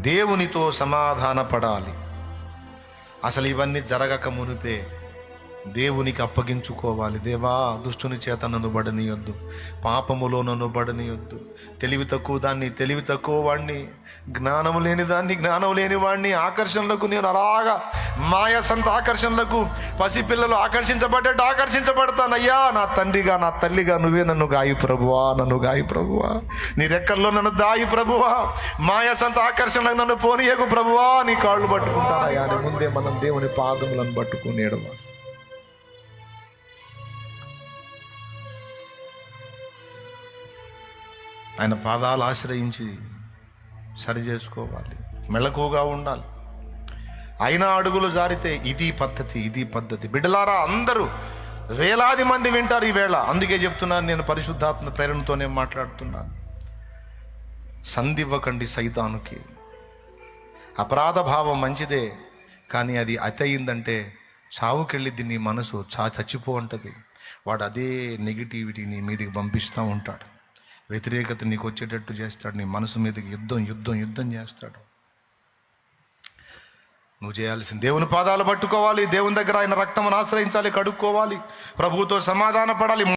దేవునితో సమాధాన పడాలి అసలు ఇవన్నీ జరగక మునిపే దేవునికి అప్పగించుకోవాలి. దేవా దుష్టుని చేత నన్ను బడనీయొద్దు పాపములో నన్ను బడనీయొద్దు తెలివి తక్కువ దాన్ని తెలివి తక్కువ వాడిని జ్ఞానము లేని దాన్ని జ్ఞానం లేని వాడిని ఆకర్షణలకు నేను అలాగా మాయసంత ఆకర్షణలకు పసిపిల్లలు ఆకర్షించబడ్డట్టు ఆకర్షించబడతానయ్యా. నా తండ్రిగా నా తల్లిగా నువ్వే నన్ను గాయి ప్రభువా నన్ను గాయి ప్రభువా. నీ రెక్కల్లో నన్ను దాయి ప్రభువా. మాయసంత ఆకర్షణలకు నన్ను పోనీయకు ప్రభువా. నీ కాళ్ళు పట్టుకుంటానయ్యా. అని ముందే మనం దేవుని పాదములను పట్టుకునేడమా ఆయన పాదాలు ఆశ్రయించి సరి చేసుకోవాలి. మెళకువగా ఉండాలి. అయినా అడుగులు జారితే ఇది పద్ధతి ఇది పద్ధతి. బిడ్డలారా అందరూ వేలాది మంది వింటారు ఈ వేళ. అందుకే చెప్తున్నాను నేను పరిశుద్ధాత్మ ప్రేరణతోనే మాట్లాడుతున్నాను. సంధివ్వకండి సైతానుకి. అపరాధ భావం మంచిదే కానీ అది అతయిందంటే చావుకెళ్ళిద్ది నీ మనసు చా చచ్చిపో అంటది. వాడు అదే నెగిటివిటీ నీ మీదకి పంపిస్తూ ఉంటాడు. వ్యతిరేకత నీకు వచ్చేటట్టు చేస్తాడు. నీ మనసు మీదకి యుద్ధం యుద్ధం యుద్ధం చేస్తాడు. నువ్వు చేయాల్సింది దేవుని పాదాలు పట్టుకోవాలి. దేవుని దగ్గర ఆయన రక్తమును ఆశ్రయించాలి కడుక్కోవాలి. ప్రభువుతో సమాధాన పడాలి